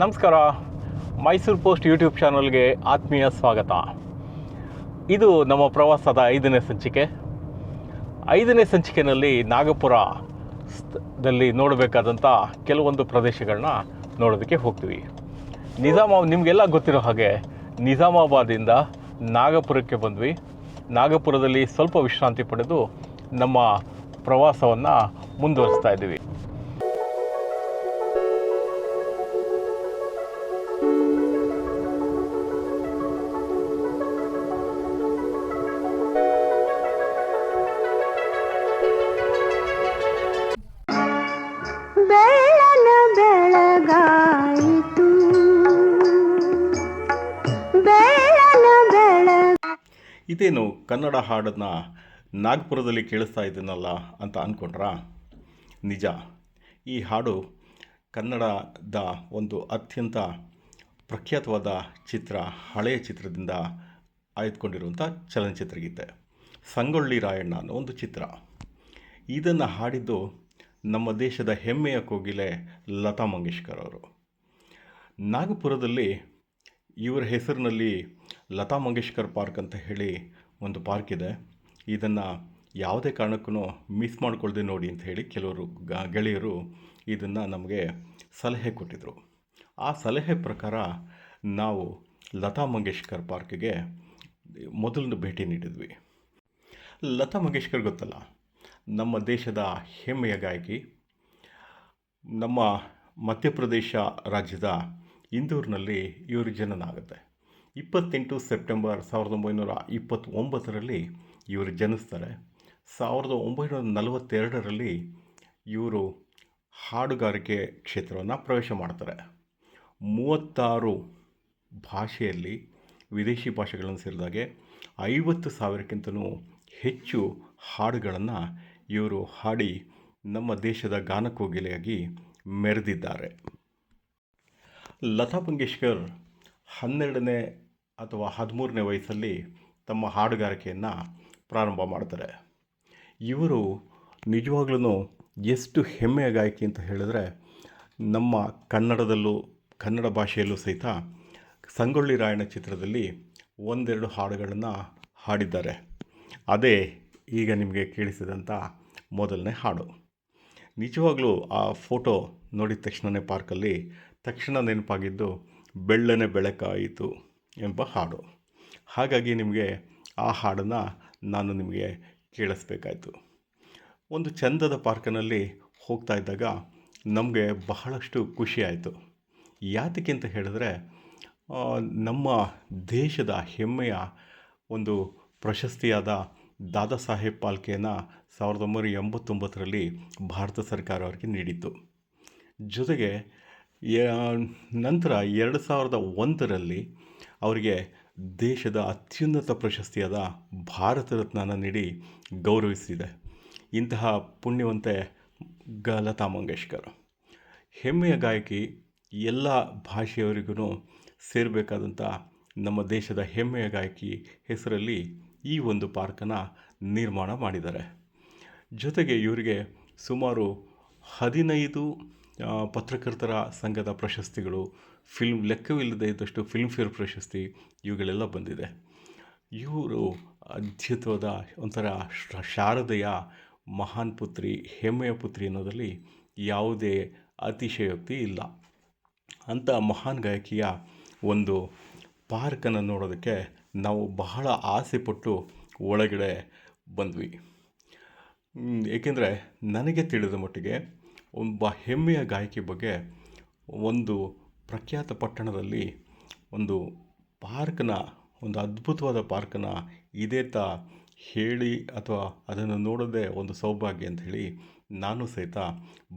ನಮಸ್ಕಾರ. Mysuru post YouTube ಚಾನಲ್ಗೆ ಆತ್ಮೀಯ ಸ್ವಾಗತ. ಇದು ನಮ್ಮ ಪ್ರವಾಸದ ಐದನೇ ಸಂಚಿಕೆ. ಐದನೇ ಸಂಚಿಕೆಯಲ್ಲಿ ನಾಗಪುರ ದಲ್ಲಿ ನೋಡಬೇಕಾದಂಥ ಕೆಲವೊಂದು ಪ್ರದೇಶಗಳನ್ನ ನೋಡೋದಕ್ಕೆ ಹೋಗ್ತೀವಿ. ನಿಜಾಮ ನಿಮಗೆಲ್ಲ ಗೊತ್ತಿರೋ ಹಾಗೆ ನಿಜಾಮಾಬಾದಿಂದ ನಾಗಪುರಕ್ಕೆ ಬಂದ್ವಿ. ನಾಗಪುರದಲ್ಲಿ ಸ್ವಲ್ಪ ವಿಶ್ರಾಂತಿ ಪಡೆದು ನಮ್ಮ ಪ್ರವಾಸವನ್ನು ಮುಂದುವರಿಸ್ತಾ ಇದ್ದೀವಿ. ಇದೇನು ಕನ್ನಡ ಹಾಡನ್ನು ನಾಗ್ಪುರದಲ್ಲಿ ಕೇಳಿಸ್ತಾ ಇದ್ದೀನಲ್ಲ ಅಂತ ಅಂದ್ಕೊಂಡ್ರಾ ನಿಜ. ಈ ಹಾಡು ಕನ್ನಡದ ಒಂದು ಅತ್ಯಂತ ಪ್ರಖ್ಯಾತವಾದ ಚಿತ್ರ, ಹಳೆಯ ಚಿತ್ರದಿಂದ ಆಯ್ದುಕೊಂಡಿರುವಂಥ ಚಲನಚಿತ್ರಗೀತೆ ಸಂಗೊಳ್ಳಿ ರಾಯಣ್ಣ ಅನ್ನೋ ಒಂದು ಚಿತ್ರ. ಇದನ್ನು ಹಾಡಿದ್ದು ನಮ್ಮ ದೇಶದ ಹೆಮ್ಮೆಯ ಕೋಗಿಲೆ ಲತಾ ಮಂಗೇಶ್ಕರ್ ಅವರು. ನಾಗಪುರದಲ್ಲಿ ಇವರ ಹೆಸರಿನಲ್ಲಿ ಲತಾ ಮಂಗೇಶ್ಕರ್ ಪಾರ್ಕ್ ಅಂತ ಹೇಳಿ ಒಂದು ಪಾರ್ಕ್ ಇದೆ. ಇದನ್ನು ಯಾವುದೇ ಕಾರಣಕ್ಕೂ ಮಿಸ್ ಮಾಡ್ಕೊಳ್ದೆ ನೋಡಿ ಅಂತ ಹೇಳಿ ಕೆಲವರು ಗೆಳೆಯರು ಇದನ್ನು ನಮಗೆ ಸಲಹೆ ಕೊಟ್ಟಿದ್ದರು ಆ ಸಲಹೆ ಪ್ರಕಾರ ನಾವು ಲತಾ ಮಂಗೇಶ್ಕರ್ ಪಾರ್ಕ್ಗೆ ಮೊದಲನ್ನು ಭೇಟಿ ನೀಡಿದ್ವಿ. ಲತಾ ಮಂಗೇಶ್ಕರ್ ಗೊತ್ತಲ್ಲ, ನಮ್ಮ ದೇಶದ ಹೆಮ್ಮೆಯ ಗಾಯಕಿ, ನಮ್ಮ ಮಧ್ಯಪ್ರದೇಶ ರಾಜ್ಯದ ಇಂದೂರಿನಲ್ಲಿ ಇವರು ಜನನ ಆಗುತ್ತೆ ಇಪ್ಪತ್ತೆಂಟು ಸೆಪ್ಟೆಂಬರ್ ಸಾವಿರದ ಒಂಬೈನೂರ ಇಪ್ಪತ್ತೊಂಬತ್ತರಲ್ಲಿ ಇವರು ಜನಿಸ್ತಾರೆ. ಸಾವಿರದ ಒಂಬೈನೂರ ನಲವತ್ತೆರಡರಲ್ಲಿ ಇವರು ಹಾಡುಗಾರಿಕೆ ಕ್ಷೇತ್ರವನ್ನು ಪ್ರವೇಶ ಮಾಡ್ತಾರೆ. ಮೂವತ್ತಾರು ಭಾಷೆಯಲ್ಲಿ ವಿದೇಶಿ ಭಾಷೆಗಳನ್ನು ಸೇರಿದಾಗೆ ಐವತ್ತು ಸಾವಿರಕ್ಕಿಂತಲೂ ಹೆಚ್ಚು ಹಾಡುಗಳನ್ನು ಇವರು ಹಾಡಿ ನಮ್ಮ ದೇಶದ ಗಾನಕೋಗಿಲೆಯಾಗಿ ಮೆರೆದಿದ್ದಾರೆ. ಲತಾ ಮಂಗೇಶ್ಕರ್ ಹನ್ನೆರಡನೇ ಅಥವಾ ಹದಿಮೂರನೇ ವಯಸ್ಸಲ್ಲಿ ತಮ್ಮ ಹಾಡುಗಾರಿಕೆಯನ್ನು ಪ್ರಾರಂಭ ಮಾಡ್ತಾರೆ. ಇವರು ನಿಜವಾಗ್ಲೂ ಎಷ್ಟು ಹೆಮ್ಮೆಯ ಗಾಯಕಿ ಅಂತ ಹೇಳಿದ್ರೆ, ನಮ್ಮ ಕನ್ನಡದಲ್ಲೂ, ಕನ್ನಡ ಭಾಷೆಯಲ್ಲೂ ಸಹಿತ ಸಂಗೊಳ್ಳಿ ರಾಯಣ್ಣ ಚಿತ್ರದಲ್ಲಿ ಒಂದೆರಡು ಹಾಡುಗಳನ್ನು ಹಾಡಿದ್ದಾರೆ. ಅದೇ ಈಗ ನಿಮಗೆ ಕೇಳಿಸಿದಂಥ ಮೊದಲನೇ ಹಾಡು. ನಿಜವಾಗಲೂ ಆ ಫೋಟೋ ನೋಡಿದ ತಕ್ಷಣವೇ ಪಾರ್ಕಲ್ಲಿ ತಕ್ಷಣ ನೆನಪಾಗಿದ್ದು, ಬೆಳ್ಳನೆ ಬೆಳಕಾಯಿತು. ಎಂಬ ಹಾಡು. ಹಾಗಾಗಿ ನಿಮಗೆ ಆ ಹಾಡನ್ನು ನಾನು ನಿಮಗೆ ಕೇಳಿಸ್ಬೇಕಾಯ್ತು. ಒಂದು ಚಂದದ ಪಾರ್ಕಿನಲ್ಲಿ ಹೋಗ್ತಾ ಇದ್ದಾಗ ನಮಗೆ ಬಹಳಷ್ಟು ಖುಷಿಯಾಯಿತು ಯಾತಕ್ಕೆ ಅಂತ ಹೇಳಿದ್ರೆ ನಮ್ಮ ದೇಶದ ಹೆಮ್ಮೆಯ ಒಂದು ಪ್ರಶಸ್ತಿಯಾದ ದಾದಾ ಸಾಹೇಬ್ ಪಾಲ್ಕೆಯನ್ನು ಸಾವಿರದ ಒಂಬೈನೂರ ಎಂಬತ್ತೊಂಬತ್ತರಲ್ಲಿ ಭಾರತ ಸರ್ಕಾರ ಅವರಿಗೆ ನೀಡಿತ್ತು. ಜೊತೆಗೆ ನಂತರ ಎರಡು ಸಾವಿರದ ಒಂದರಲ್ಲಿ ಅವರಿಗೆ ದೇಶದ ಅತ್ಯುನ್ನತ ಪ್ರಶಸ್ತಿಯಾದ ಭಾರತ ರತ್ನನ ನೀಡಿ ಗೌರವಿಸಿದೆ. ಇಂತಹ ಪುಣ್ಯವಂತೆ ಗ. ಲತಾ ಮಂಗೇಶ್ಕರ್. ಹೆಮ್ಮೆಯ ಗಾಯಕಿ ಎಲ್ಲ ಭಾಷೆಯವರಿಗೂ ಸೇರಬೇಕಾದಂಥ ನಮ್ಮ ದೇಶದ ಹೆಮ್ಮೆಯ ಗಾಯಕಿ ಹೆಸರಲ್ಲಿ ಈ ಒಂದು ಪಾರ್ಕನ್ನು ನಿರ್ಮಾಣ ಮಾಡಿದ್ದಾರೆ. ಜೊತೆಗೆ ಇವರಿಗೆ ಸುಮಾರು ಹದಿನೈದು ಪತ್ರಕರ್ತರ ಸಂಘದ ಪ್ರಶಸ್ತಿಗಳು ಫಿಲ್ಮ್ ಲೆಕ್ಕವಿಲ್ಲದೆ ಇದ್ದಷ್ಟು ಫಿಲ್ಮ್ಫೇರ್ ಪ್ರಶಸ್ತಿ ಇವುಗಳೆಲ್ಲ ಬಂದಿದೆ. ಇವರು ಅದ್ಭುತವಾದ ಒಂಥರ ಶಾರದೆಯ ಮಹಾನ್ ಪುತ್ರಿ, ಹೆಮ್ಮೆಯ ಪುತ್ರಿ ಅನ್ನೋದರಲ್ಲಿ ಯಾವುದೇ ಅತಿಶಯೋಕ್ತಿ ಇಲ್ಲ. ಅಂಥ ಮಹಾನ್ ಗಾಯಕಿಯ ಒಂದು ಪಾರ್ಕನ್ನು ನೋಡೋದಕ್ಕೆ ನಾವು ಬಹಳ ಆಸೆಪಟ್ಟು ಒಳಗಡೆ ಬಂದ್ವಿ. ಏಕೆಂದರೆ ನನಗೆ ತಿಳಿದ ಮಟ್ಟಿಗೆ ಒಬ್ಬ ಹೆಮ್ಮೆಯ ಗಾಯಕಿ ಬಗ್ಗೆ ಒಂದು ಪ್ರಖ್ಯಾತ ಪಟ್ಟಣದಲ್ಲಿ ಒಂದು ಪಾರ್ಕ್ನ, ಒಂದು ಅದ್ಭುತವಾದ ಪಾರ್ಕನ್ನ ಇದೇ ತ ಹೇಳಿ ಅಥವಾ ಅದನ್ನು ನೋಡೋದೇ ಒಂದು ಸೌಭಾಗ್ಯ ಅಂತ ಹೇಳಿ ನಾನು ಸಹಿತ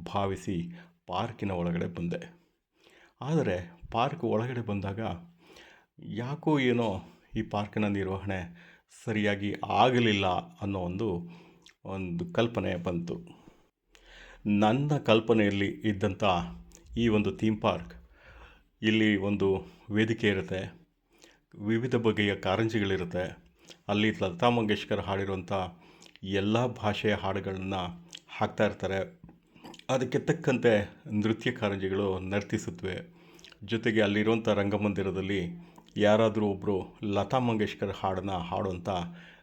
ಭಾವಿಸಿ ಪಾರ್ಕಿನ ಒಳಗಡೆ ಬಂದೆ. ಆದರೆ ಪಾರ್ಕ್ ಒಳಗಡೆ ಬಂದಾಗ ಯಾಕೋ ಏನೋ ಈ ಪಾರ್ಕಿನ ನಿರ್ವಹಣೆ ಸರಿಯಾಗಿ ಆಗಲಿಲ್ಲ ಅನ್ನೋ ಒಂದು ಒಂದು ಕಲ್ಪನೆ ಬಂತು. ನನ್ನ ಕಲ್ಪನೆಯಲ್ಲಿ ಇದ್ದಂಥ ಈ ಒಂದು ಥೀಮ್ ಪಾರ್ಕ್ ಇಲ್ಲಿ ಒಂದು ವೇದಿಕೆ ಇರುತ್ತೆ. ವಿವಿಧ ಬಗೆಯ ಕಾರಂಜಿಗಳಿರುತ್ತೆ. ಅಲ್ಲಿ ಲತಾ ಮಂಗೇಶ್ಕರ್ ಹಾಡಿರುವಂಥ ಎಲ್ಲ ಭಾಷೆಯ ಹಾಡುಗಳನ್ನು ಹಾಕ್ತಾ ಇರ್ತಾರೆ. ಅದಕ್ಕೆ ತಕ್ಕಂತೆ ನೃತ್ಯ ಕಾರಂಜಿಗಳು ನರ್ತಿಸುತ್ತವೆ ಜೊತೆಗೆ ಅಲ್ಲಿರುವಂಥ ರಂಗಮಂದಿರದಲ್ಲಿ ಯಾರಾದರೂ ಒಬ್ಬರು ಲತಾ ಮಂಗೇಶ್ಕರ್ ಹಾಡನ್ನು ಹಾಡುವಂಥ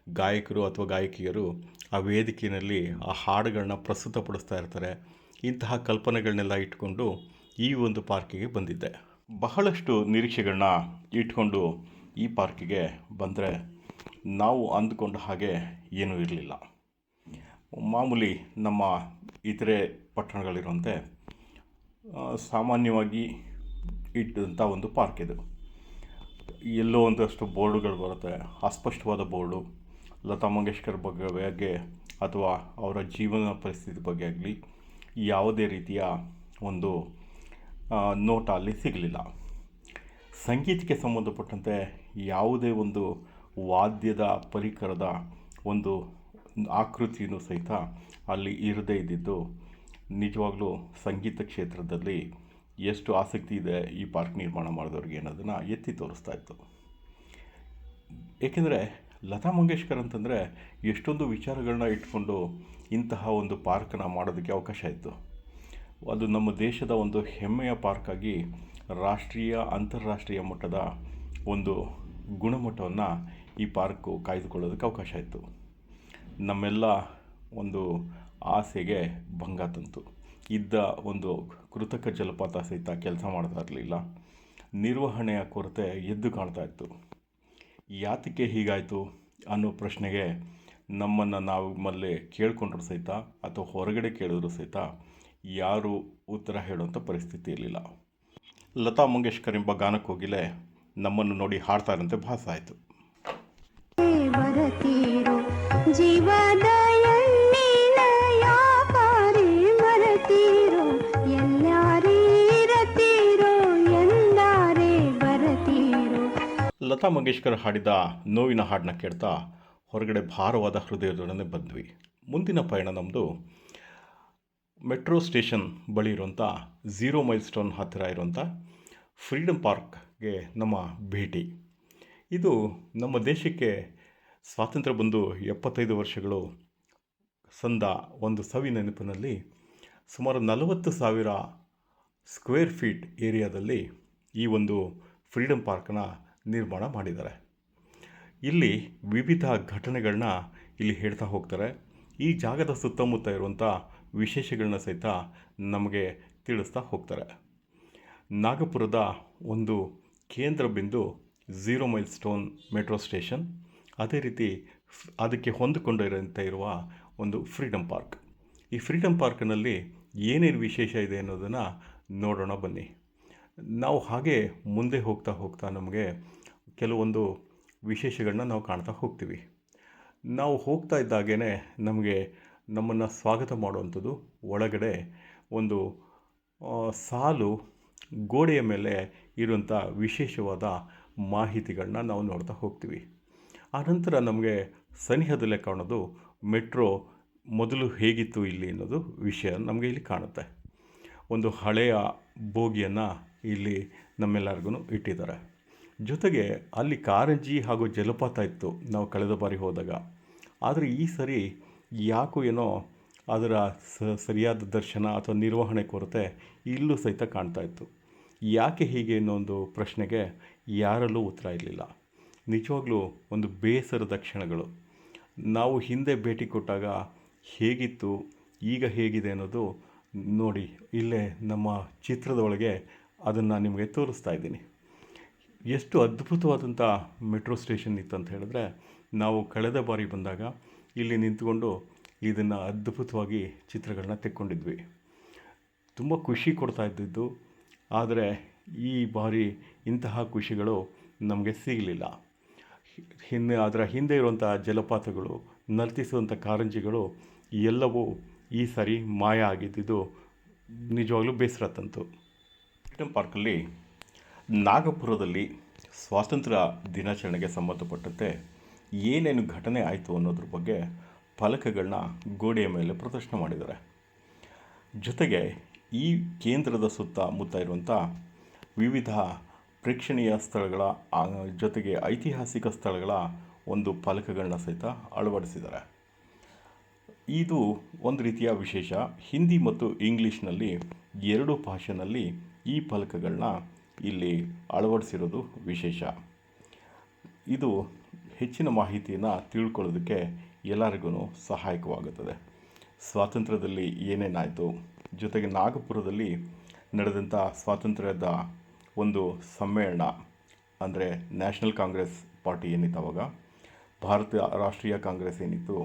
ಗಾಯಕರು ಅಥವಾ ಗಾಯಕಿಯರು ಆ ವೇದಿಕೆಯಲ್ಲಿ ಆ ಹಾಡುಗಳನ್ನ ಪ್ರಸ್ತುತಪಡಿಸ್ತಾ ಇರ್ತಾರೆ. ಇಂತಹ ಕಲ್ಪನೆಗಳನ್ನೆಲ್ಲ ಇಟ್ಕೊಂಡು ಈ ಒಂದು ಪಾರ್ಕಿಗೆ ಬಂದಿದ್ದೆ. ಬಹಳಷ್ಟು ನಿರೀಕ್ಷೆಗಳನ್ನ ಇಟ್ಕೊಂಡು ಈ ಪಾರ್ಕಿಗೆ ಬಂದರೆ ನಾವು ಅಂದುಕೊಂಡ ಹಾಗೆ ಏನೂ ಇರಲಿಲ್ಲ. ಮಾಮೂಲಿ ನಮ್ಮ ಇತರೆ ಪಟ್ಟಣಗಳಿರುವಂತೆ ಸಾಮಾನ್ಯವಾಗಿ ಇಟ್ಟಂಥ ಒಂದು ಪಾರ್ಕ್ ಇದು. ಎಲ್ಲೋ ಒಂದಷ್ಟು ಬೋರ್ಡುಗಳು ಬರುತ್ತೆ, ಅಸ್ಪಷ್ಟವಾದ ಬೋರ್ಡು. ಲತಾ ಮಂಗೇಶ್ಕರ್ ಬಗ್ಗೆ ಅಥವಾ ಅವರ ಜೀವನ ಪರಿಸ್ಥಿತಿ ಬಗ್ಗೆ ಆಗಲಿ, ಯಾವುದೇ ರೀತಿಯ ಒಂದು ನೋಟ ಅಲ್ಲಿ ಸಿಗಲಿಲ್ಲ. ಸಂಗೀತಕ್ಕೆ ಸಂಬಂಧಪಟ್ಟಂತೆ ಯಾವುದೇ ಒಂದು ವಾದ್ಯದ ಪರಿಕರದ ಒಂದು ಆಕೃತಿಯನ್ನು ಸಹಿತ ಅಲ್ಲಿ ಇರದೇ ಇದ್ದಿದ್ದು, ನಿಜವಾಗ್ಲೂ ಸಂಗೀತ ಕ್ಷೇತ್ರದಲ್ಲಿ ಎಷ್ಟು ಆಸಕ್ತಿ ಇದೆ ಈ ಪಾರ್ಕ್ ನಿರ್ಮಾಣ ಮಾಡಿದವ್ರಿಗೆ ಅನ್ನೋದನ್ನು ಎತ್ತಿ ತೋರಿಸ್ತಾ ಇತ್ತು. ಏಕೆಂದರೆ ಲತಾ ಮಂಗೇಶ್ಕರ್ ಅಂತಂದರೆ ಎಷ್ಟೊಂದು ವಿಚಾರಗಳನ್ನ ಇಟ್ಕೊಂಡು ಇಂತಹ ಒಂದು ಪಾರ್ಕನ್ನು ಮಾಡೋದಕ್ಕೆ ಅವಕಾಶ ಇತ್ತು. ಅದು ನಮ್ಮ ದೇಶದ ಒಂದು ಹೆಮ್ಮೆಯ ಪಾರ್ಕಾಗಿ ರಾಷ್ಟ್ರೀಯ, ಅಂತಾರಾಷ್ಟ್ರೀಯ ಮಟ್ಟದ ಒಂದು ಗುಣಮಟ್ಟವನ್ನು ಈ ಪಾರ್ಕು ಕಾಯ್ದುಕೊಳ್ಳೋದಕ್ಕೆ ಅವಕಾಶ ಇತ್ತು. ನಮ್ಮೆಲ್ಲ ಒಂದು ಆಸೆಗೆ ಭಂಗ ತಂತು. ಇದ್ದ ಒಂದು ಕೃತಕ ಜಲಪಾತ ಸಹಿತ ಕೆಲಸ ಮಾಡ್ತಾ ಇರಲಿಲ್ಲ. ನಿರ್ವಹಣೆಯ ಕೊರತೆ ಎದ್ದು ಕಾಣ್ತಾ ಇತ್ತು. ಯಾತಕ್ಕೆ ಹೀಗಾಯಿತು ಅನ್ನೋ ಪ್ರಶ್ನೆಗೆ ನಮ್ಮನ್ನು ನಾವು ಮಲ್ಲೆ ಕೇಳಿಕೊಂಡ್ರು ಸಹಿತ ಅಥವಾ ಹೊರಗಡೆ ಕೇಳಿದ್ರು ಸಹಿತ ಯಾರೂ ಉತ್ತರ ಹೇಳುವಂಥ ಪರಿಸ್ಥಿತಿ ಇರಲಿಲ್ಲ. ಲತಾ ಮಂಗೇಶ್ಕರ್ ಎಂಬ ಗಾನಕ್ಕೋಗಿಲೆ ನಮ್ಮನ್ನು ನೋಡಿ ಹಾಡ್ತಾರಂತೆ ಭಾಸ ಆಯಿತು ಲತಾ ಮಂಗೇಶ್ಕರ್ ಹಾಡಿದ ನೋವಿನ ಹಾಡನ್ನ ಕೇಳ್ತಾ ಹೊರಗಡೆ ಭಾರವಾದ ಹೃದಯದೊಡನೆ ಬಂದ್ವಿ. ಮುಂದಿನ ಪಯಣ ನಮ್ಮದು ಮೆಟ್ರೋ ಸ್ಟೇಷನ್ ಬಳಿ ಇರುವಂಥ ಝೀರೋ ಮೈಲ್ ಸ್ಟೋನ್ ಹತ್ತಿರ ಇರುವಂಥ ಫ್ರೀಡಮ್ ಪಾರ್ಕ್ಗೆ ನಮ್ಮ ಭೇಟಿ. ಇದು ನಮ್ಮ ದೇಶಕ್ಕೆ ಸ್ವಾತಂತ್ರ್ಯ ಬಂದು ಎಪ್ಪತ್ತೈದು ವರ್ಷಗಳು ಸಂದ ಒಂದು ಸವಿ ನೆನಪಿನಲ್ಲಿ ಸುಮಾರು ನಲವತ್ತು ಸಾವಿರ ಸ್ಕ್ವೇರ್ ಫೀಟ್ ಏರಿಯಾದಲ್ಲಿ ಈ ಒಂದು ಫ್ರೀಡಮ್ ಪಾರ್ಕನ್ನ ನಿರ್ಮಾಣ ಮಾಡಿದ್ದಾರೆ. ಇಲ್ಲಿ ವಿವಿಧ ಘಟನೆಗಳನ್ನ ಇಲ್ಲಿ ಹೇಳ್ತಾ ಹೋಗ್ತಾರೆ. ಈ ಜಾಗದ ಸುತ್ತಮುತ್ತ ಇರುವಂಥ ವಿಶೇಷಗಳನ್ನ ಸಹಿತ ನಮಗೆ ತಿಳಿಸ್ತಾ ಹೋಗ್ತಾರೆ. ನಾಗಪುರದ ಒಂದು ಕೇಂದ್ರ ಬಿಂದು zero mile stone metro station. ಅದೇ ರೀತಿ ಅದಕ್ಕೆ ಹೊಂದಿಕೊಂಡಿರೋಂಥ ಇರುವ ಒಂದು ಫ್ರೀಡಮ್ ಪಾರ್ಕ್. ಈ ಫ್ರೀಡಮ್ ಪಾರ್ಕ್ನಲ್ಲಿ ಏನೇನು ವಿಶೇಷ ಇದೆ ಅನ್ನೋದನ್ನು ನೋಡೋಣ ಬನ್ನಿ. ನಾವು ಹಾಗೆ ಮುಂದೆ ಹೋಗ್ತಾ ಹೋಗ್ತಾ ನಮಗೆ ಕೆಲವೊಂದು ವಿಶೇಷಗಳನ್ನ ನಾವು ಕಾಣ್ತಾ ಹೋಗ್ತೀವಿ. ನಾವು ಹೋಗ್ತಾ ಇದ್ದಾಗೇ ನಮಗೆ ನಮ್ಮನ್ನು ಸ್ವಾಗತ ಮಾಡುವಂಥದ್ದು ಒಳಗಡೆ ಒಂದು ಸಾಲು ಗೋಡೆಯ ಮೇಲೆ ಇರುವಂಥ ವಿಶೇಷವಾದ ಮಾಹಿತಿಗಳನ್ನ ನಾವು ನೋಡ್ತಾ ಹೋಗ್ತೀವಿ. ಆನಂತರ ನಮಗೆ ಸನಿಹದಲ್ಲೇ ಕಾಣೋದು ಮೆಟ್ರೋ ಮೊದಲು ಹೇಗಿತ್ತು ಇಲ್ಲಿ ಅನ್ನೋದು ವಿಷಯ ನಮಗೆ ಇಲ್ಲಿ ಕಾಣುತ್ತೆ. ಒಂದು ಹಳೆಯ ಬೋಗಿಯನ್ನು ಇಲ್ಲಿ ನಮ್ಮೆಲ್ಲರಿಗೂ ಇಟ್ಟಿದ್ದಾರೆ. ಜೊತೆಗೆ ಅಲ್ಲಿ ಕಾರಂಜಿ ಹಾಗೂ ಜಲಪಾತ ಇತ್ತು ನಾವು ಕಳೆದ ಬಾರಿ ಹೋದಾಗ. ಆದರೆ ಈ ಸರಿ ಯಾಕೋ ಏನೋ ಅದರ ಸರಿಯಾದ ದರ್ಶನ ಅಥವಾ ನಿರ್ವಹಣೆ ಕೊರತೆ ಇಲ್ಲೂ ಸಹಿತ ಕಾಣ್ತಾ ಇತ್ತು. ಯಾಕೆ ಹೀಗೆ ಅನ್ನೋ ಒಂದು ಪ್ರಶ್ನೆಗೆ ಯಾರಲ್ಲೂ ಉತ್ತರ ಇರಲಿಲ್ಲ. ನಿಜವಾಗ್ಲೂ ಒಂದು ಬೇಸರದ ಕ್ಷಣಗಳು. ನಾವು ಹಿಂದೆ ಭೇಟಿ ಕೊಟ್ಟಾಗ ಹೇಗಿತ್ತು, ಈಗ ಹೇಗಿದೆ ಅನ್ನೋದು ನೋಡಿ ಇಲ್ಲೇ ನಮ್ಮ ಚಿತ್ರದೊಳಗೆ ಅದನ್ನು ನಿಮಗೆ ತೋರಿಸ್ತಾ ಇದ್ದೀನಿ. ಎಷ್ಟು ಅದ್ಭುತವಾದಂಥ ಮೆಟ್ರೋ ಸ್ಟೇಷನ್ ಇತ್ತು ಅಂತ ಹೇಳಿದ್ರೆ, ನಾವು ಕಳೆದ ಬಾರಿ ಬಂದಾಗ ಇಲ್ಲಿ ನಿಂತ್ಕೊಂಡು ಇದನ್ನು ಅದ್ಭುತವಾಗಿ ಚಿತ್ರಗಳನ್ನ ತೆಕ್ಕೊಂಡಿದ್ವಿ. ತುಂಬ ಖುಷಿ ಕೊಡ್ತಾ ಇದ್ದಿದ್ದು, ಆದರೆ ಈ ಬಾರಿ ಇಂತಹ ಖುಷಿಗಳು ನಮಗೆ ಸಿಗಲಿಲ್ಲ. ಹಿಂದೆ ಅದರ ಹಿಂದೆ ಇರುವಂಥ ಜಲಪಾತಗಳು ನರ್ತಿಸುವಂಥ ಕಾರಂಜಿಗಳು, ಎಲ್ಲವೂ ಈ ಸಾರಿ ಮಾಯ ಆಗಿದ್ದಿದ್ದು ನಿಜವಾಗ್ಲೂ ಬೇಸರ ತಂತು. ಫ್ರೀಡಮ್ ಪಾರ್ಕಲ್ಲಿ ನಾಗಪುರದಲ್ಲಿ ಸ್ವಾತಂತ್ರ್ಯ ದಿನಾಚರಣೆಗೆ ಸಂಬಂಧಪಟ್ಟಂತೆ ಏನೇನು ಘಟನೆ ಆಯಿತು ಅನ್ನೋದ್ರ ಬಗ್ಗೆ ಫಲಕಗಳನ್ನ ಗೋಡೆಯ ಮೇಲೆ ಪ್ರದರ್ಶನ ಮಾಡಿದ್ದಾರೆ. ಜೊತೆಗೆ ಈ ಕೇಂದ್ರದ ಸುತ್ತಮುತ್ತ ಇರುವಂಥ ವಿವಿಧ ಪ್ರೇಕ್ಷಣೀಯ ಸ್ಥಳಗಳ ಜೊತೆಗೆ ಐತಿಹಾಸಿಕ ಸ್ಥಳಗಳ ಒಂದು ಫಲಕಗಳನ್ನ ಸಹಿತ ಅಳವಡಿಸಿದ್ದಾರೆ. ಇದು ಒಂದು ರೀತಿಯ ವಿಶೇಷ. ಹಿಂದಿ ಮತ್ತು ಇಂಗ್ಲೀಷ್ನಲ್ಲಿ ಎರಡು ಭಾಷೆನಲ್ಲಿ ಈ ಫಲಕಗಳನ್ನ ಇಲ್ಲಿ ಅಳವಡಿಸಿರೋದು ವಿಶೇಷ. ಇದು ಹೆಚ್ಚಿನ ಮಾಹಿತಿಯನ್ನು ತಿಳ್ಕೊಳ್ಳೋದಕ್ಕೆ ಎಲ್ಲರಿಗೂ ಸಹಾಯಕವಾಗುತ್ತದೆ. ಸ್ವಾತಂತ್ರ್ಯದಲ್ಲಿ ಏನೇನಾಯಿತು ಜೊತೆಗೆ ನಾಗಪುರದಲ್ಲಿ ನಡೆದಂಥ ಸ್ವಾತಂತ್ರ್ಯದ ಒಂದು ಸಮ್ಮೇಳನ, ಅಂದರೆ ನ್ಯಾಷನಲ್ ಕಾಂಗ್ರೆಸ್ ಪಾರ್ಟಿ ಏನಿತ್ತು ಅವಾಗ? ಭಾರತೀಯ ರಾಷ್ಟ್ರೀಯ ಕಾಂಗ್ರೆಸ್ ಏನಿತ್ತು?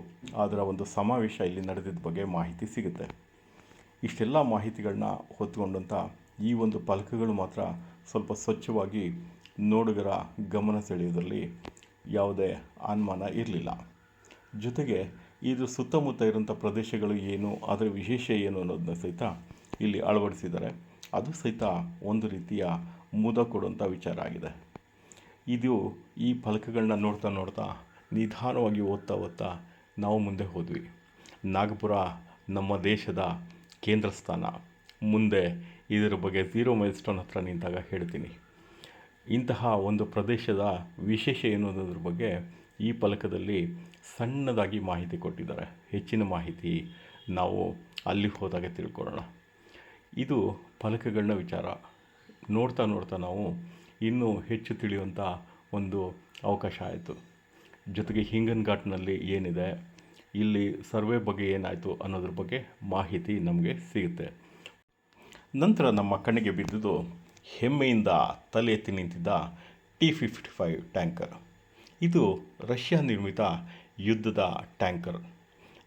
ಅದರ ಒಂದು ಸಮಾವೇಶ ಇಲ್ಲಿ ನಡೆದಿದ್ದ ಬಗ್ಗೆ ಮಾಹಿತಿ ಸಿಗುತ್ತೆ. ಇಷ್ಟೆಲ್ಲ ಮಾಹಿತಿಗಳನ್ನ ಹೊತ್ತುಕೊಂಡಂಥ ಈ ಒಂದು ಫಲಕಗಳು ಮಾತ್ರ ಸ್ವಲ್ಪ ಸ್ವಚ್ಛವಾಗಿ ನೋಡುಗರ ಗಮನ ಸೆಳೆಯೋದ್ರಲ್ಲಿ ಯಾವುದೇ ಅನುಮಾನ ಇರಲಿಲ್ಲ. ಜೊತೆಗೆ ಇದು ಸುತ್ತಮುತ್ತ ಇರುವಂಥ ಪ್ರದೇಶಗಳು ಏನು, ಅದರ ವಿಶೇಷ ಏನು ಅನ್ನೋದನ್ನ ಸಹಿತ ಇಲ್ಲಿ ಅಳವಡಿಸಿದ್ದಾರೆ. ಅದು ಸಹಿತ ಒಂದು ರೀತಿಯ ಮುದ ಕೊಡುವಂಥ ವಿಚಾರ ಆಗಿದೆ. ಇದು ಈ ಫಲಕಗಳನ್ನ ನೋಡ್ತಾ ನೋಡ್ತಾ ನಿಧಾನವಾಗಿ ಓದ್ತಾ ಓದ್ತಾ ನಾವು ಮುಂದೆ ಹೋದ್ವಿ. ನಾಗಪುರ ನಮ್ಮ ದೇಶದ ಕೇಂದ್ರ ಸ್ಥಾನ ಮುಂದೆ ಇದರ ಬಗ್ಗೆ ಝೀರೋ ಮೈಲ್ ಸ್ಟೋನ್ ಹತ್ರ ನಿಂತಾಗ ಹೇಳ್ತೀನಿ. ಇಂತಹ ಒಂದು ಪ್ರದೇಶದ ವಿಶೇಷ ಏನು ಅನ್ನೋದ್ರ ಬಗ್ಗೆ ಈ ಫಲಕದಲ್ಲಿ ಸಣ್ಣದಾಗಿ ಮಾಹಿತಿ ಕೊಟ್ಟಿದ್ದಾರೆ. ಹೆಚ್ಚಿನ ಮಾಹಿತಿ ನಾವು ಅಲ್ಲಿ ಹೋದಾಗ ತಿಳ್ಕೊಳ್ಳೋಣ. ಇದು ಫಲಕಗಳನ್ನ ವಿಚಾರ. ನೋಡ್ತಾ ನೋಡ್ತಾ ನಾವು ಇನ್ನೂ ಹೆಚ್ಚು ತಿಳಿಯುವಂಥ ಒಂದು ಅವಕಾಶ ಆಯಿತು. ಜೊತೆಗೆ ಹಿಂಗನ್ ಘಾಟ್ನಲ್ಲಿ ಏನಿದೆ, ಇಲ್ಲಿ ಸರ್ವೆ ಬಗ್ಗೆ ಏನಾಯಿತು ಅನ್ನೋದ್ರ ಬಗ್ಗೆ ಮಾಹಿತಿ ನಮಗೆ ಸಿಗುತ್ತೆ. ನಂತರ ನಮ್ಮ ಕಣ್ಣಿಗೆ ಬಿದ್ದುದು ಹೆಮ್ಮೆಯಿಂದ ತಲೆ ಎತ್ತಿ ನಿಂತಿದ್ದ ಟಿ ಫಿಫ್ಟಿ ಫೈವ್ ಟ್ಯಾಂಕರ್. ಇದು ರಷ್ಯಾ ನಿರ್ಮಿತ ಯುದ್ಧದ ಟ್ಯಾಂಕರ್.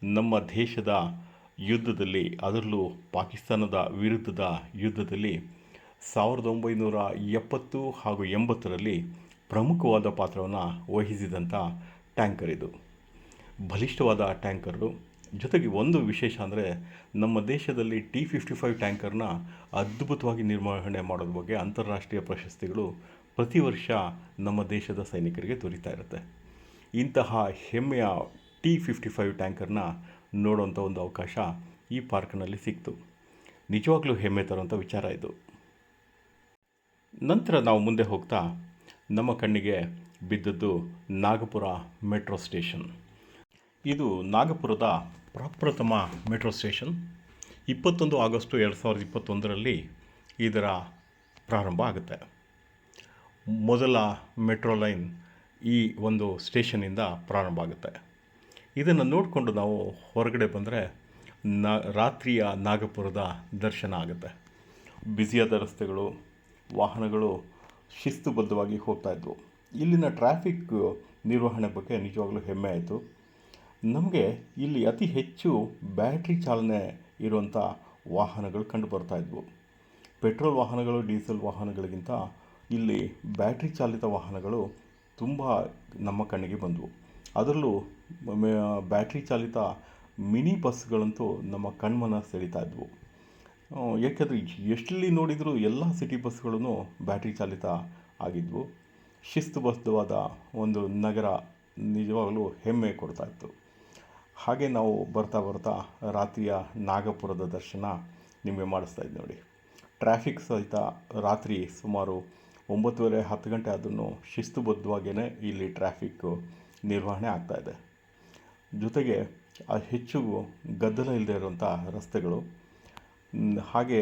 ನಮ್ಮ ದೇಶದ ಯುದ್ಧದಲ್ಲಿ, ಅದರಲ್ಲೂ ಪಾಕಿಸ್ತಾನದ ವಿರುದ್ಧದ ಯುದ್ಧದಲ್ಲಿ ಸಾವಿರದ ಒಂಬೈನೂರ ಎಪ್ಪತ್ತು ಹಾಗೂ ಎಂಬತ್ತರಲ್ಲಿ ಪ್ರಮುಖವಾದ ಪಾತ್ರವನ್ನು ವಹಿಸಿದಂಥ ಟ್ಯಾಂಕರ್ ಇದು. ಬಲಿಷ್ಠವಾದ ಟ್ಯಾಂಕರು ಜೊತೆಗೆ ಒಂದು ವಿಶೇಷ ಅಂದರೆ ನಮ್ಮ ದೇಶದಲ್ಲಿ ಟಿ ಫಿಫ್ಟಿ ಫೈವ್ ಟ್ಯಾಂಕರ್ನ ಅದ್ಭುತವಾಗಿ ನಿರ್ವಹಣೆ ಮಾಡೋದ್ರ ಬಗ್ಗೆ ಅಂತಾರಾಷ್ಟ್ರೀಯ ಪ್ರಶಸ್ತಿಗಳು ಪ್ರತಿ ವರ್ಷ ನಮ್ಮ ದೇಶದ ಸೈನಿಕರಿಗೆ ದೊರೀತಾ ಇರುತ್ತೆ. ಇಂತಹ ಹೆಮ್ಮೆಯ ಟಿ ಫಿಫ್ಟಿ ಫೈವ್ ಟ್ಯಾಂಕರ್ನ ನೋಡುವಂಥ ಒಂದು ಅವಕಾಶ ಈ ಪಾರ್ಕ್ನಲ್ಲಿ ಸಿಕ್ತು. ನಿಜವಾಗ್ಲೂ ಹೆಮ್ಮೆ ತರುವಂಥ ವಿಚಾರ ಇದು. ನಂತರ ನಾವು ಮುಂದೆ ಹೋಗ್ತಾ ನಮ್ಮ ಕಣ್ಣಿಗೆ ಬಿದ್ದದ್ದು ನಾಗಪುರ ಮೆಟ್ರೋ ಸ್ಟೇಷನ್. ಇದು ನಾಗಪುರದ ಪ್ರಪ್ರಥಮ ಮೆಟ್ರೋ ಸ್ಟೇಷನ್ ಇಪ್ಪತ್ತೊಂದು ಆಗಸ್ಟು ಎರಡು ಸಾವಿರದ ಇಪ್ಪತ್ತೊಂದರಲ್ಲಿ ಇದರ ಪ್ರಾರಂಭ ಆಗುತ್ತೆ. ಮೊದಲ ಮೆಟ್ರೋ ಲೈನ್ ಈ ಒಂದು ಸ್ಟೇಷನಿಂದ ಪ್ರಾರಂಭ ಆಗುತ್ತೆ. ಇದನ್ನು ನೋಡಿಕೊಂಡು ನಾವು ಹೊರಗಡೆ ಬಂದರೆ ನ ರಾತ್ರಿಯ ನಾಗಪುರದ ದರ್ಶನ ಆಗುತ್ತೆ. ಬ್ಯುಸಿಯಾದ ರಸ್ತೆಗಳು, ವಾಹನಗಳು ಶಿಸ್ತುಬದ್ಧವಾಗಿ ಹೋಗ್ತಾ ಇದ್ವು. ಇಲ್ಲಿನ ಟ್ರಾಫಿಕ್ ನಿರ್ವಹಣೆ ಬಗ್ಗೆ ನಿಜವಾಗ್ಲೂ ಹೆಮ್ಮೆ ಆಯಿತು. ನಮಗೆ ಇಲ್ಲಿ ಅತಿ ಹೆಚ್ಚು ಬ್ಯಾಟ್ರಿ ಚಾಲನೆ ಇರುವಂಥ ವಾಹನಗಳು ಕಂಡು ಬರ್ತಾ ಇದ್ವು. ಪೆಟ್ರೋಲ್ ವಾಹನಗಳು, ಡೀಸೆಲ್ ವಾಹನಗಳಿಗಿಂತ ಇಲ್ಲಿ ಬ್ಯಾಟ್ರಿ ಚಾಲಿತ ವಾಹನಗಳು ತುಂಬ ನಮ್ಮ ಕಣ್ಣಿಗೆ ಬಂದವು. ಅದರಲ್ಲೂ ಬ್ಯಾಟ್ರಿ ಚಾಲಿತ ಮಿನಿ ಬಸ್ಗಳಂತೂ ನಮ್ಮ ಕಣ್ಮನ ಸೆಳೀತಾ ಇದ್ವು. ಏಕೆಂದರೆ ಎಷ್ಟಲ್ಲಿ ನೋಡಿದರೂ ಎಲ್ಲ ಸಿಟಿ ಬಸ್ಗಳೂ ಬ್ಯಾಟ್ರಿ ಚಾಲಿತ ಆಗಿದ್ವು. ಶಿಸ್ತುಬದ್ಧವಾದ ಒಂದು ನಗರ ನಿಜವಾಗಲೂ ಹೆಮ್ಮೆ ಕೊಡ್ತಾ ಇತ್ತು. ಹಾಗೆ ನಾವು ಬರ್ತಾ ಬರ್ತಾ ರಾತ್ರಿಯ ನಾಗಪುರದ ದರ್ಶನ ನಿಮಗೆ ಮಾಡಿಸ್ತಾ ಇದ್ದೆ ನೋಡಿ. ಟ್ರಾಫಿಕ್ ಸಹಿತ ರಾತ್ರಿ ಸುಮಾರು ಒಂಬತ್ತುವರೆ ಹತ್ತು ಗಂಟೆ ಅದನ್ನು ಶಿಸ್ತುಬದ್ಧವಾಗಿಯೇ ಇಲ್ಲಿ ಟ್ರಾಫಿಕ್ಕು ನಿರ್ವಹಣೆ ಆಗ್ತಾಯಿದೆ ಜೊತೆಗೆ ಆ ಹೆಚ್ಚು ಗದ್ದಲ ಇಲ್ಲದೆ ಇರುವಂಥ ರಸ್ತೆಗಳು ಹಾಗೆ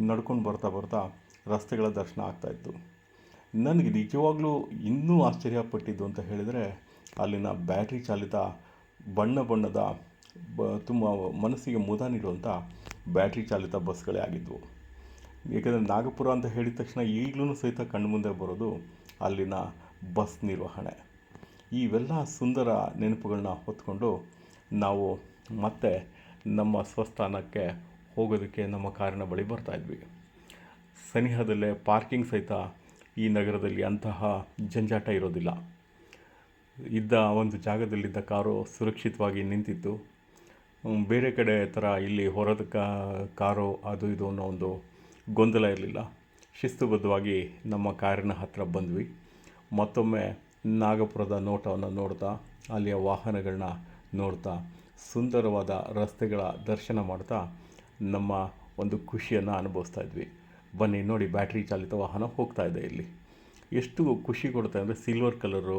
ನಡ್ಕೊಂಡು ಬರ್ತಾ ಬರ್ತಾ ರಸ್ತೆಗಳ ದರ್ಶನ ಆಗ್ತಾಯಿತ್ತು ನನಗೆ ನಿಜವಾಗ್ಲೂ ಇನ್ನೂ ಆಶ್ಚರ್ಯಪಟ್ಟಿದ್ದು ಅಂತ ಹೇಳಿದರೆ, ಅಲ್ಲಿನ ಬ್ಯಾಟ್ರಿ ಚಾಲಿತ ಬಣ್ಣ ಬಣ್ಣದ ಬ, ತುಂಬ ಮನಸ್ಸಿಗೆ ಮುದ ನೀಡುವಂಥ ಬ್ಯಾಟ್ರಿ ಚಾಲಿತ ಬಸ್ಗಳೇ ಆಗಿದ್ವು. ಏಕೆಂದರೆ ನಾಗಪುರ ಅಂತ ಹೇಳಿದ ತಕ್ಷಣ ಈಗಲೂ ಸಹಿತ ಕಣ್ಮುಂದೆ ಬರೋದು ಅಲ್ಲಿನ ಬಸ್ ನಿರ್ವಹಣೆ. ಇವೆಲ್ಲ ಸುಂದರ ನೆನಪುಗಳನ್ನ ಹೊತ್ಕೊಂಡು ನಾವು ಮತ್ತೆ ನಮ್ಮ ಸ್ವಸ್ಥಾನಕ್ಕೆ ಹೋಗೋದಕ್ಕೆ ನಮ್ಮ ಕಾರಿನ ಬಳಿ ಬರ್ತಾಯಿದ್ವಿ ಸನಿಹದಲ್ಲೇ ಪಾರ್ಕಿಂಗ್ ಸಹಿತ ಈ ನಗರದಲ್ಲಿ ಅಂತಹ ಜಂಜಾಟ ಇರೋದಿಲ್ಲ. ಇದ್ದ ಒಂದು ಜಾಗದಲ್ಲಿದ್ದ ಕಾರು ಸುರಕ್ಷಿತವಾಗಿ ನಿಂತಿತ್ತು. ಬೇರೆ ಕಡೆ ಥರ ಇಲ್ಲಿ ಹೊರದ ಕಾರು ಅದು ಇದು ಅನ್ನೋ ಒಂದು ಗೊಂದಲ ಇರಲಿಲ್ಲ. ಶಿಸ್ತುಬದ್ಧವಾಗಿ ನಮ್ಮ ಕಾರಿನ ಹತ್ತಿರ ಬಂದ್ವಿ. ಮತ್ತೊಮ್ಮೆ ನಾಗಪುರದ ನೋಟವನ್ನು ನೋಡ್ತಾ, ಅಲ್ಲಿಯ ವಾಹನಗಳನ್ನ ನೋಡ್ತಾ, ಸುಂದರವಾದ ರಸ್ತೆಗಳ ದರ್ಶನ ಮಾಡ್ತಾ ನಮ್ಮ ಒಂದು ಖುಷಿಯನ್ನು ಅನುಭವಿಸ್ತಾ ಇದ್ವಿ. ಬನ್ನಿ ನೋಡಿ, ಬ್ಯಾಟ್ರಿ ಚಾಲಿತ ವಾಹನ ಹೋಗ್ತಾ ಇದೆ ಇಲ್ಲಿ. ಎಷ್ಟು ಖುಷಿ ಕೊಡುತ್ತೆ ಅಂದರೆ, ಸಿಲ್ವರ್ ಕಲರು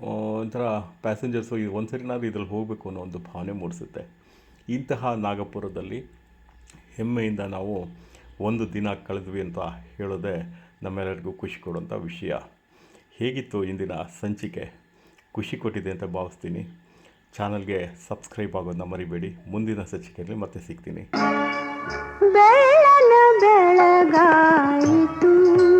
ಒಂಥರ ಪ್ಯಾಸೆಂಜರ್ಸು ಇದು ಒಂದು ಸರಿನಾದ್ರೂ ಇದ್ರಲ್ಲಿ ಹೋಗಬೇಕು ಅನ್ನೋ ಒಂದು ಭಾವನೆ ಮೂಡಿಸುತ್ತೆ. ಇಂತಹ ನಾಗಪುರದಲ್ಲಿ ಹೆಮ್ಮೆಯಿಂದ ನಾವು ಒಂದು ದಿನ ಕಳೆದ್ವಿ ಅಂತ ಹೇಳೋದೇ ನಮ್ಮೆಲ್ಲರಿಗೂ ಖುಷಿ ಕೊಡುವಂಥ ವಿಷಯ. ಹೇಗಿತ್ತು ಇಂದಿನ ಸಂಚಿಕೆ? ಖುಷಿ ಕೊಟ್ಟಿದೆ ಅಂತ ಭಾವಿಸ್ತೀನಿ. ಚಾನಲ್ಗೆ ಸಬ್ಸ್ಕ್ರೈಬ್ ಆಗೋದನ್ನ ಮರಿಬೇಡಿ. ಮುಂದಿನ ಸಂಚಿಕೆಯಲ್ಲಿ ಮತ್ತೆ ಸಿಗ್ತೀನಿ. ಬೆಳಗಾಯಿತು.